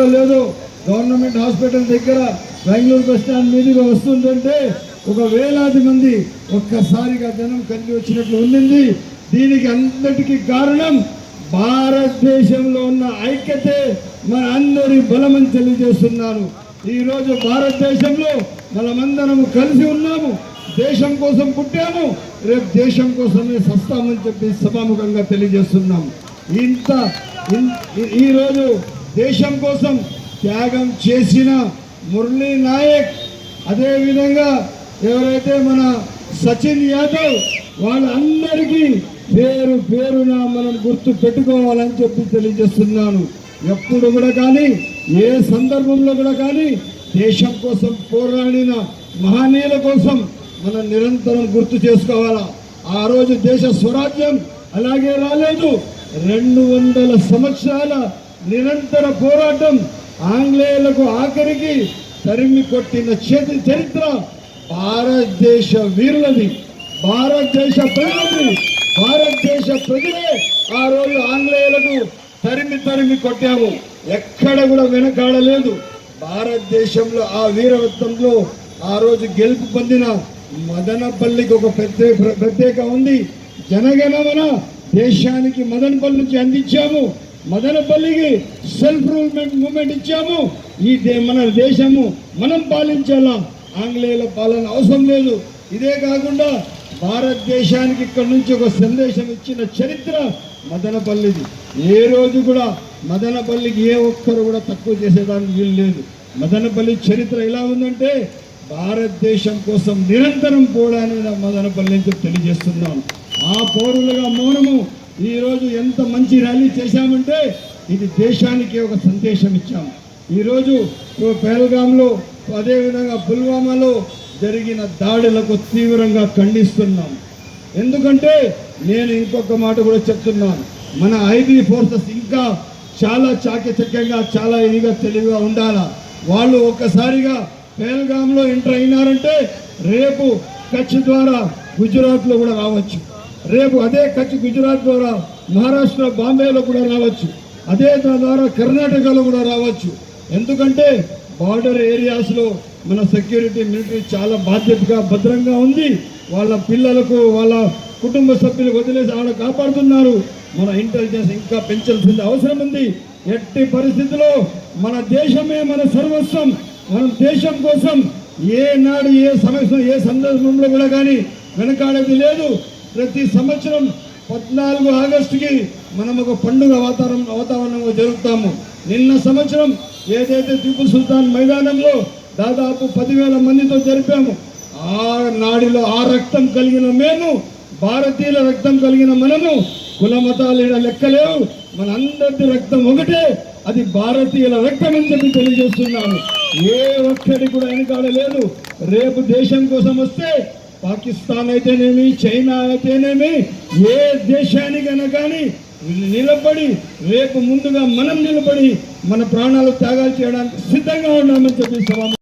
చూశారో లేదో. Government hospital దగ్గర బెంగళూరు బస్ స్టాండ్ మీదుగా వస్తుందంటే ఒక వేలాది మంది ఒక్కసారిగా జనం కలిగి వచ్చినట్లు ఉండింది దీనికి అంతటికి కారణం భారతదేశంలో ఉన్న ఐక్యతే మన అందరి బలమని తెలియజేస్తున్నాను. ఈరోజు భారతదేశంలో మనమందరము కలిసి ఉన్నాము. దేశం కోసం పుట్టాము. రేపు దేశం కోసమే సస్తామని చెప్పి సభాముఖంగా తెలియజేస్తున్నాము ఇంత ఈరోజు దేశం కోసం త్యాగం చేసిన మురళీ నాయక్ అదేవిధంగా ఎవరైతే మన సచిన్ యాదవ్ వాళ్ళందరికీ పేరు పేరున మనం గుర్తు పెట్టుకోవాలని చెప్పి తెలియజేస్తున్నాను. ఎప్పుడు కూడా కానీ ఏ సందర్భంలో కూడా కానీ దేశం కోసం పోరాడిన మహనీయుల కోసం మనం నిరంతరం గుర్తు చేసుకోవాలా? ఆ రోజు దేశ స్వరాజ్యం అలాగే రాలేదు. రెండు వందల సంవత్సరాల నిరంతర పోరాటం ఆంగ్లేయులకు ఆఖరికి తరిమి కొట్టిన చేతి చరిత్ర భారతదేశ వీరులది. భారతదేశ ప్రజలది. భారతదేశ ప్రజలే ఆ రోజు ఆంగ్లేయులకు తరిమి తరిమి కొట్టాము. ఎక్కడ కూడా వెనకాడలేదు. భారతదేశంలో ఆ వీరవత్వంలో ఆ రోజు గెలుపు పొందిన మదనపల్లికి ఒక ప్రత్యేక ప్రత్యేక ఉంది. జనగణమన దేశానికి మదనపల్లి నుంచి అందించాము. మదనపల్లికి సెల్ఫ్ రూల్మెంట్ మూమెంట్ ఇచ్చాము. ఈ మన దేశము మనం పాలించాలా? ఆంగ్లేయుల పాలన అవసరం లేదు. ఇదే కాకుండా భారతదేశానికి ఇక్కడ నుంచి ఒక సందేశం ఇచ్చిన చరిత్ర మదనపల్లిది ఏ రోజు కూడా మదనపల్లికి ఏ ఒక్కరు కూడా తక్కువ చేసేదానికి వీలు లేదు. మదనపల్లి చరిత్ర ఎలా ఉందంటే భారతదేశం కోసం నిరంతరం పోవడానికి మదనపల్లి తెలియజేస్తున్నాను ఆ పౌరులుగా మౌనము ఈరోజు ఎంత మంచి ర్యాలీ చేశామంటే ఇది దేశానికి ఒక సందేశం ఇచ్చాము ఈరోజు పేలగాంలో అదేవిధంగా పుల్వామాలో జరిగిన దాడులకు తీవ్రంగా ఖండిస్తున్నాం. ఎందుకంటే నేను ఇంకొక మాట కూడా చెప్తున్నాను. మన ఐబీ ఫోర్సెస్ ఇంకా చాలా చాకచక్యంగా చాలా ఇదిగా తెలివిగా ఉండాలా? వాళ్ళు ఒక్కసారిగా పేల్గాంలో ఎంటర్ అయినారంటే రేపు కచ్ ద్వారా గుజరాత్లో కూడా రావచ్చు. రేపు అదే కచ్ గుజరాత్ ద్వారా మహారాష్ట్ర బాంబేలో కూడా రావచ్చు. అదే ద్వారా కర్ణాటకలో కూడా రావచ్చు. ఎందుకంటే బార్డర్ ఏరియాస్లో మన సెక్యూరిటీ మిలిటరీ చాలా బాధ్యతగా భద్రంగా ఉంది. వాళ్ళ పిల్లలకు వాళ్ళ కుటుంబ సభ్యులు వదిలేసి ఆడ కాపాడుతున్నారు. మన ఇంటెలిజెన్స్ ఇంకా పెంచాల్సిన అవసరం ఉంది. ఎట్టి పరిస్థితిలో మన దేశమే మన సర్వస్వం మన దేశం కోసం ఏనాడు ఏ సమస్య ఏ సందర్భంలో కూడా కానీ వెనకాడేది లేదు. ప్రతి సంవత్సరం పద్నాలుగు ఆగస్టుకి మనం ఒక పండుగ వాతావరణం వాతావరణంలో జరుపుతాము. నిన్న సంవత్సరం ఏదైతే టిపు సుల్తాన్ మైదానంలో దాదాపు పదివేల మందితో జరిపాము ఆ నాడిలో ఆ రక్తం కలిగిన మేము భారతీయుల రక్తం కలిగిన మనము కుల మతాలు లెక్కలేవు. మనందరి రక్తం ఒకటే అది భారతీయుల రక్తం అని చెప్పి తెలియజేస్తున్నాను. ఏ ఒక్కడి కూడా వెనకాడలేదు. రేపు దేశం కోసం వస్తే పాకిస్తాన్ అయితేనేమి చైనా అయితేనేమి ఏ దేశానికైనా కానీ నిలబడి రేపు ముందుగా మనం నిలబడి మన ప్రాణాలు త్యాగాలు చేయడానికి సిద్ధంగా ఉన్నామని చెప్పి